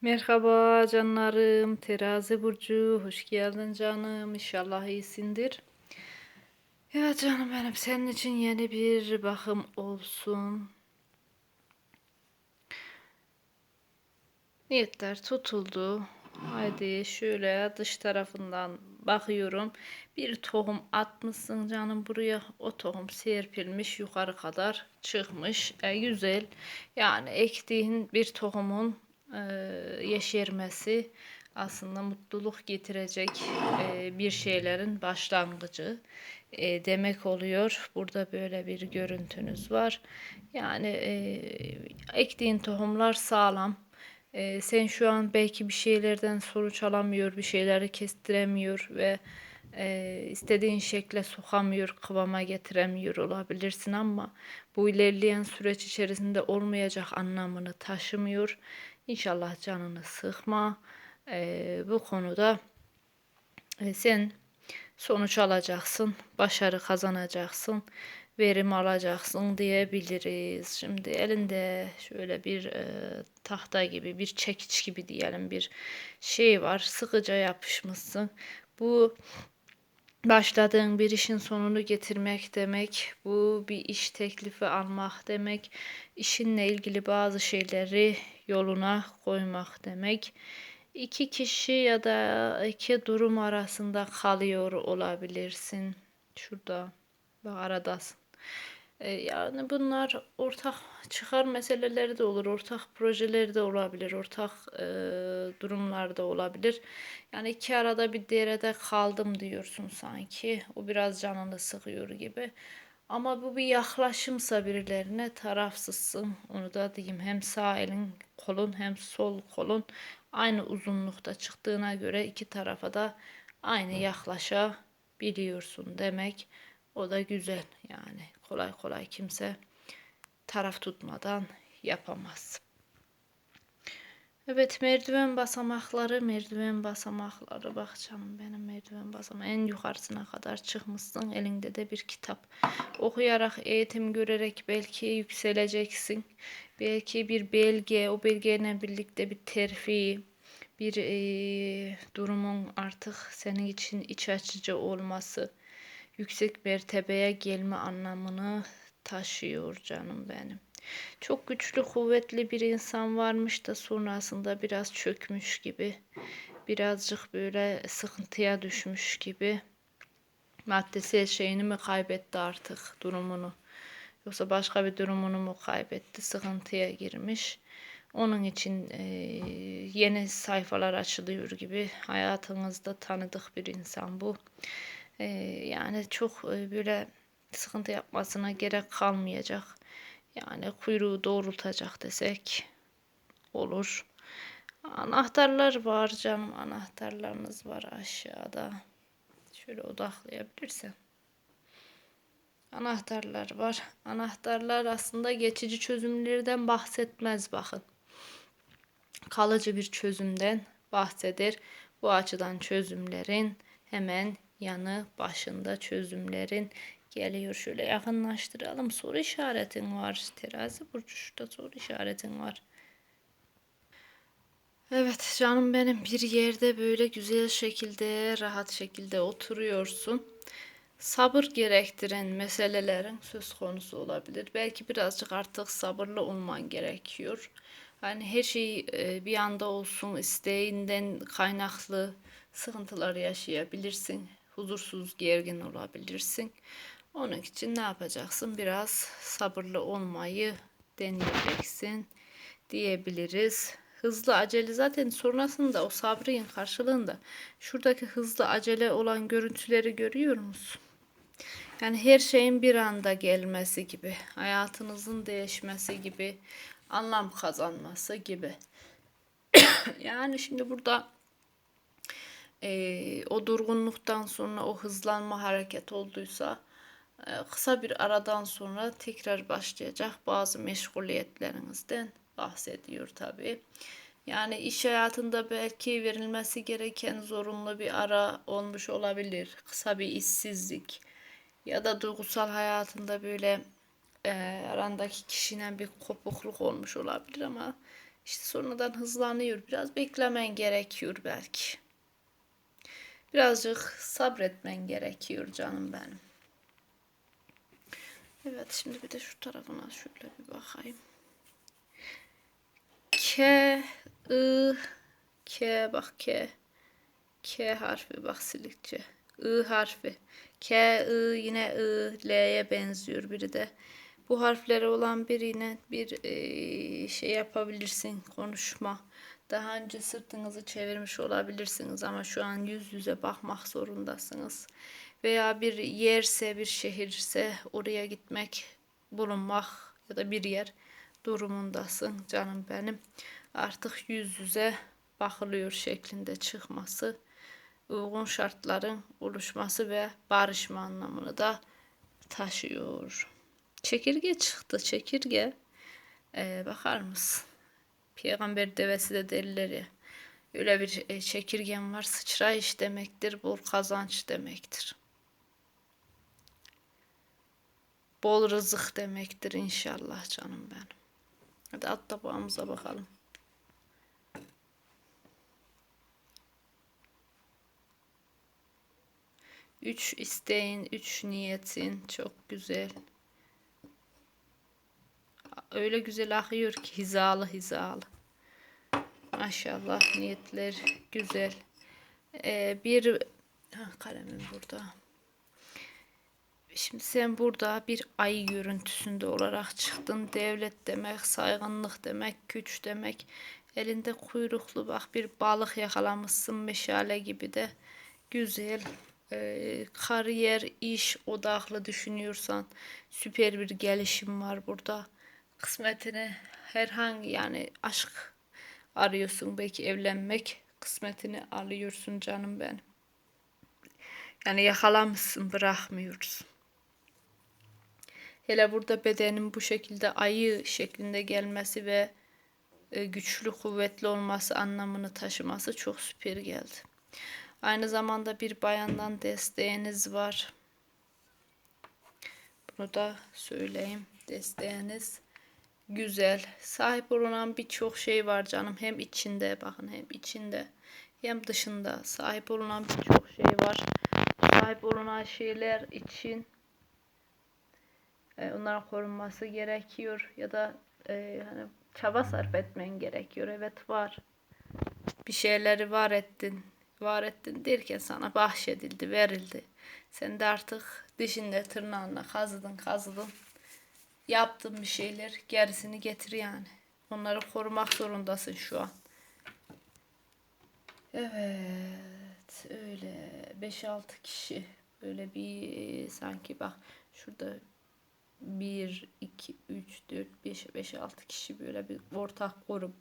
Merhaba canlarım, terazi burcu, hoş geldin canım. İnşallah iyisindir. Ya canım benim, senin için yeni bir bakım olsun. Niyetler tutuldu. Haydi şöyle dış tarafından bakıyorum. Bir tohum atmışsın canım buraya. O tohum serpilmiş yukarı kadar çıkmış. E, güzel. Yani ektiğin bir tohumun yeşermesi aslında mutluluk getirecek e, bir şeylerin başlangıcı e, demek oluyor. Burada böyle bir görüntünüz var. Yani e, ektiğin tohumlar sağlam. E, sen şu an belki bir şeylerden sonuç alamıyor, bir şeyleri kestiremiyor ve e, istediğin şekle sokamıyor, kıvama getiremiyor olabilirsin ama bu ilerleyen süreç içerisinde olmayacak anlamını taşımıyor. İnşallah canını sıkma. E, bu konuda e, sen sonuç alacaksın, başarı kazanacaksın, verim alacaksın diyebiliriz. Şimdi elinde şöyle bir e, tahta gibi, bir çekiç gibi diyelim bir şey var. Sıkıca yapışmışsın. Bu başladığın bir işin sonunu getirmek demek, bu bir iş teklifi almak demek, işinle ilgili bazı şeyleri yoluna koymak demek. İki kişi ya da iki durum arasında kalıyor olabilirsin. Şurada bak aradasın. Ee, yani bunlar ortak çıkar meseleleri de olur, ortak projeleri de olabilir, ortak e, durumlar da olabilir. Yani iki arada bir derede kaldım diyorsun sanki. O biraz canını sıkıyor gibi. Ama bu bir yaklaşımsa birilerine tarafsızsın. Onu da diyeyim. Hem sağ elin kolun hem sol kolun aynı uzunlukta çıktığına göre iki tarafa da aynı yaklaşabiliyorsun demek. O da güzel yani. Kolay kolay kimse taraf tutmadan yapamaz. Evet merdiven basamakları, merdiven basamakları. Bak canım benim merdiven basamağı. En yukarısına kadar çıkmışsın. Elinde de bir kitap. Okuyarak, eğitim görerek belki yükseleceksin. Belki bir belge, o belgeyle birlikte bir terfi, bir e, durumun artık senin için iç açıcı olması, yüksek mertebeye gelme anlamını taşıyor canım benim. Çok güçlü, kuvvetli bir insan varmış da sonrasında biraz çökmüş gibi. Birazcık böyle sıkıntıya düşmüş gibi. Maddesel şeyini mi kaybetti artık durumunu? Yoksa başka bir durumunu mu kaybetti? Sıkıntıya girmiş. Onun için e, yeni sayfalar açılıyor gibi hayatınızda tanıdık bir insan bu. E, yani çok e, böyle sıkıntı yapmasına gerek kalmayacak. Yani kuyruğu doğrultacak desek olur. Anahtarlar var canım. Anahtarlarınız var aşağıda. Şöyle odaklayabilirsem. Anahtarlar var. Anahtarlar aslında geçici çözümlerden bahsetmez bakın. Kalıcı bir çözümden bahseder. Bu açıdan çözümlerin hemen yanı başında çözümlerin geliyor. Şöyle yakınlaştıralım. Soru işaretin var. Terazi burcu şurada soru işaretin var. Evet canım benim bir yerde böyle güzel şekilde, rahat şekilde oturuyorsun. Sabır gerektiren meselelerin söz konusu olabilir. Belki birazcık artık sabırlı olman gerekiyor. Hani her şey e, bir anda olsun isteğinden kaynaklı sıkıntılar yaşayabilirsin. Huzursuz, gergin olabilirsin. Onun için ne yapacaksın? Biraz sabırlı olmayı deneyeceksin diyebiliriz. Hızlı acele zaten sonrasında o sabrın karşılığında şuradaki hızlı acele olan görüntüleri görüyor musun? Yani her şeyin bir anda gelmesi gibi, hayatınızın değişmesi gibi, anlam kazanması gibi. yani şimdi burada e, o durgunluktan sonra o hızlanma hareket olduysa e, kısa bir aradan sonra tekrar başlayacak bazı meşguliyetlerinizden bahsediyor tabi. Yani iş hayatında belki verilmesi gereken zorunlu bir ara olmuş olabilir. Kısa bir işsizlik ya da duygusal hayatında böyle e, arandaki kişinin bir kopukluk olmuş olabilir ama İşte sonradan hızlanıyor. Biraz beklemen gerekiyor belki. Birazcık sabretmen gerekiyor canım benim. Evet şimdi bir de şu tarafına şöyle bir bakayım. K, I, K bak K. K harfi bak silikçe. I harfi. K, I yine I, L'ye benziyor biri de. Bu harfleri olan birine bir e, şey yapabilirsin konuşma. Daha önce sırtınızı çevirmiş olabilirsiniz ama şu an yüz yüze bakmak zorundasınız. Veya bir yerse bir şehirse oraya gitmek, bulunmak ya da bir yer durumundasın canım benim. Artık yüz yüze bakılıyor şeklinde çıkması uygun şartların oluşması ve barışma anlamını da taşıyor. Çekirge çıktı. Çekirge. Ee, bakar mısın? Peygamber devesi de derler ya. Öyle bir e, çekirgen var. Sıçrayış demektir. Bol kazanç demektir. Bol rızık demektir inşallah canım benim. Hadi at tabağımıza bakalım. Üç isteğin, üç niyetin çok güzel. Öyle güzel akıyor ki hizalı hizalı. Maşallah niyetler güzel. Ee, bir ha, kalemim burada. Şimdi sen burada bir ay görüntüsünde olarak çıktın. Devlet demek, saygınlık demek, güç demek. Elinde kuyruklu bak bir balık yakalamışsın meşale gibi de. Güzel. Ee, kariyer, iş odaklı düşünüyorsan süper bir gelişim var burada. Kısmetini herhangi yani aşk arıyorsun belki evlenmek kısmetini alıyorsun canım benim. Yani yakalamışsın bırakmıyorsun. Hele burada bedenin bu şekilde ayı şeklinde gelmesi ve e, güçlü kuvvetli olması anlamını taşıması çok süper geldi. Aynı zamanda bir bayandan desteğiniz var. Bunu da söyleyeyim. Desteğiniz güzel. Sahip olunan birçok şey var canım. Hem içinde bakın hem içinde hem dışında sahip olunan birçok şey var. Sahip olunan şeyler için e, onların korunması gerekiyor ya da e, hani çaba sarf etmen gerekiyor. Evet var. Bir şeyleri var ettin. Var ettin derken sana bahşedildi, verildi. Sen de artık dişinle tırnağınla kazıdın, kazıdın. Yaptın bir şeyler, gerisini getir yani. Onları korumak zorundasın şu an. Evet, öyle 5-6 kişi böyle bir sanki bak şurada 1, 2, 3, 4, 5, 5, 6 kişi böyle bir ortak grup.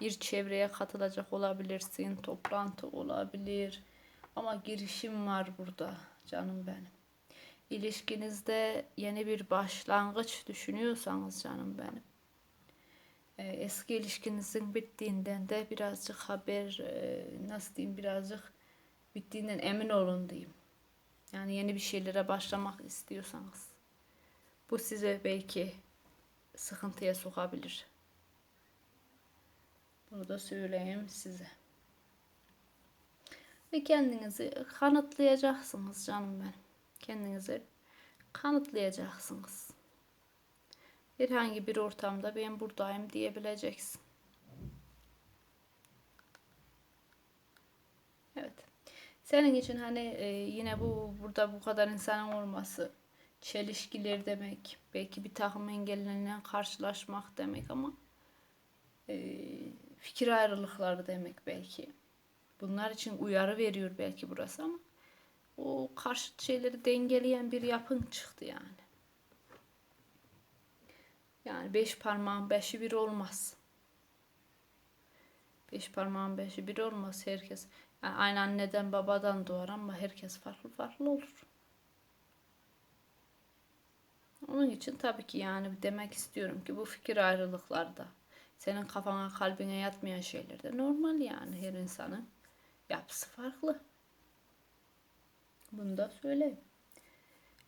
Bir çevreye katılacak olabilirsin. Toplantı olabilir. Ama girişim var burada canım benim. İlişkinizde yeni bir başlangıç düşünüyorsanız canım benim. Eski ilişkinizin bittiğinden de birazcık haber nasıl diyeyim birazcık bittiğinden emin olun diyeyim. Yani yeni bir şeylere başlamak istiyorsanız. Bu size belki sıkıntıya sokabilir. Bunu da söyleyeyim size. Ve kendinizi kanıtlayacaksınız canım benim. Kendinizi kanıtlayacaksınız. Herhangi bir ortamda ben buradayım diyebileceksin. Evet. Senin için hani e, yine bu burada bu kadar insanın olması çelişkiler demek. Belki bir takım engellerle karşılaşmak demek ama e, fikir ayrılıkları demek belki. Bunlar için uyarı veriyor belki burası ama o karşıt şeyleri dengeleyen bir yapın çıktı yani. Yani beş parmağın beşi bir olmaz. Beş parmağın beşi bir olmaz herkes. Yani aynı anneden babadan doğar ama herkes farklı farklı olur. Onun için tabii ki yani demek istiyorum ki bu fikir ayrılıklarda senin kafana kalbine yatmayan şeyler de normal yani her insanın yapısı farklı. Bunu da söyleyeyim.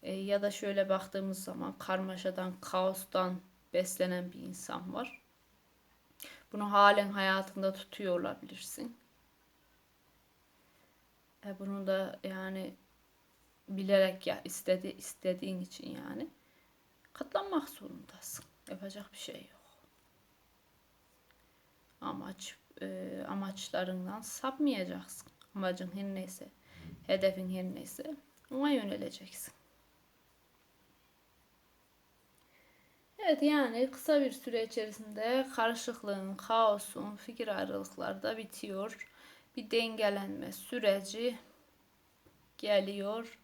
E, ya da şöyle baktığımız zaman karmaşadan, kaostan beslenen bir insan var. Bunu halen hayatında tutuyor olabilirsin. E bunu da yani bilerek ya istedi istediğin için yani katlanmak zorundasın. Yapacak bir şey yok. Amaç e, amaçlarından sapmayacaksın. Amacın her neyse, hedefin her neyse ona yöneleceksin. Evet yani kısa bir süre içerisinde karışıklığın, kaosun, fikir ayrılıkları da bitiyor. Bir dengelenme süreci geliyor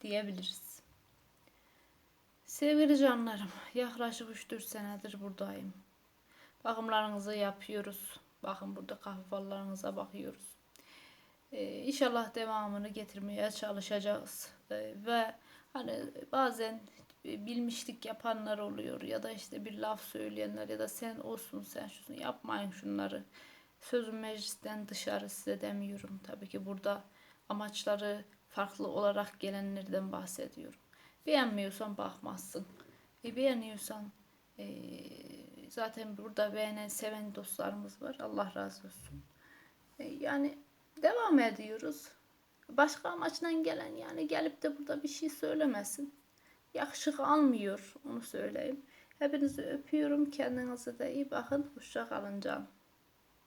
diyebiliriz. Sevgili canlarım, yaklaşık 3-4 senedir buradayım. Bakımlarınızı yapıyoruz. Bakın burada kahve bakıyoruz. Ee, inşallah devamını getirmeye çalışacağız. Ee, ve hani bazen bilmişlik yapanlar oluyor ya da işte bir laf söyleyenler ya da sen olsun sen şunu yapmayın şunları. Sözüm meclisten dışarı size demiyorum. Tabii ki burada amaçları farklı olarak gelenlerden bahsediyorum. Beğenmiyorsan bakmazsın. E beğeniyorsan e, zaten burada beğenen seven dostlarımız var. Allah razı olsun. E, yani devam ediyoruz. Başka amaçla gelen yani gelip de burada bir şey söylemesin. Yakışık almıyor onu söyleyeyim. Hepinizi öpüyorum. Kendinize de iyi bakın. Hoşça kalın canım.